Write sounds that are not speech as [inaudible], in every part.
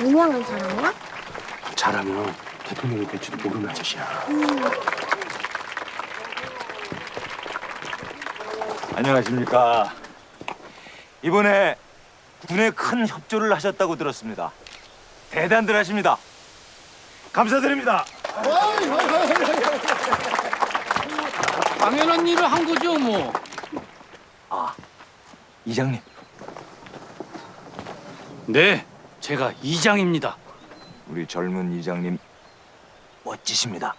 유명한 사람이야? 잘하면 대통령이 될지도 모르는 아저씨야. 안녕하십니까. 이번에 군에 큰 협조를 하셨다고 들었습니다. 대단들 하십니다. 감사드립니다. 당연한 일을 한 거죠, 뭐. 이장님. 네, 제가 이장입니다. 우리 젊은 이장님 멋지십니다.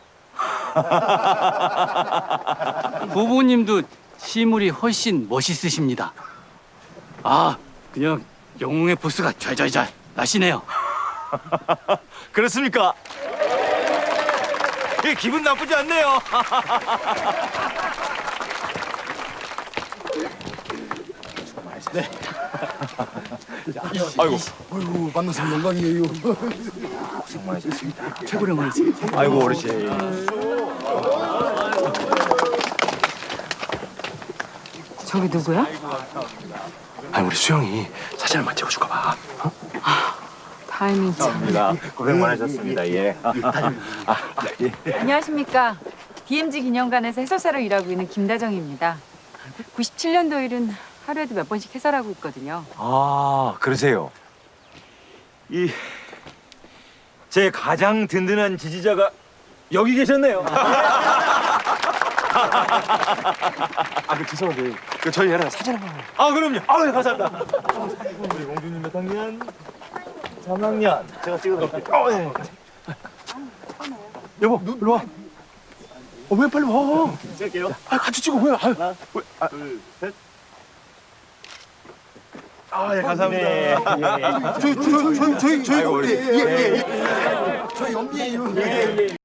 [laughs] 부부님도 시물이 훨씬 멋있으십니다. 아, 그냥 영웅의 보스가 잘잘잘 나시네요. [laughs] 그렇습니까? 예, 기분 나쁘지 않네요. [laughs] 아이고 아이고 만나서 영광이에요. 고생 많으셨습니다. 최고령 말씀. 아이고 어르신. 저기 누구야? 아니 우리 수영이 사진 한번 찍어줄까 봐. 타이밍 참. 감사합니다. 고생 많으셨습니다. 예. 아, 예. 안녕하십니까. DMZ 기념관에서 해설사로 일하고 있는 김다정입니다. 97년도 일은 하루에도 몇 번씩 해설하고 있거든요. 아 그러세요. 이 제 가장 든든한 지지자가 여기 계셨네요. [laughs] 아 그 죄송한데 그 저희 애랑 사진 한 번. 아 그럼요. 아 네, 감사합니다. 우리 공주님 몇 학년? 3학년. 제가 찍어드릴게요. 어, 네. 여보 일로 와. 어 왜 빨리 와? 찍을게요. 아 같이 찍어 왜? 아, 하나, 둘, 셋. 아, 예, 감사합니다. 저희 저희 저희 저희 저희 아이고, 우리. 예예 예. 저희 연비예요.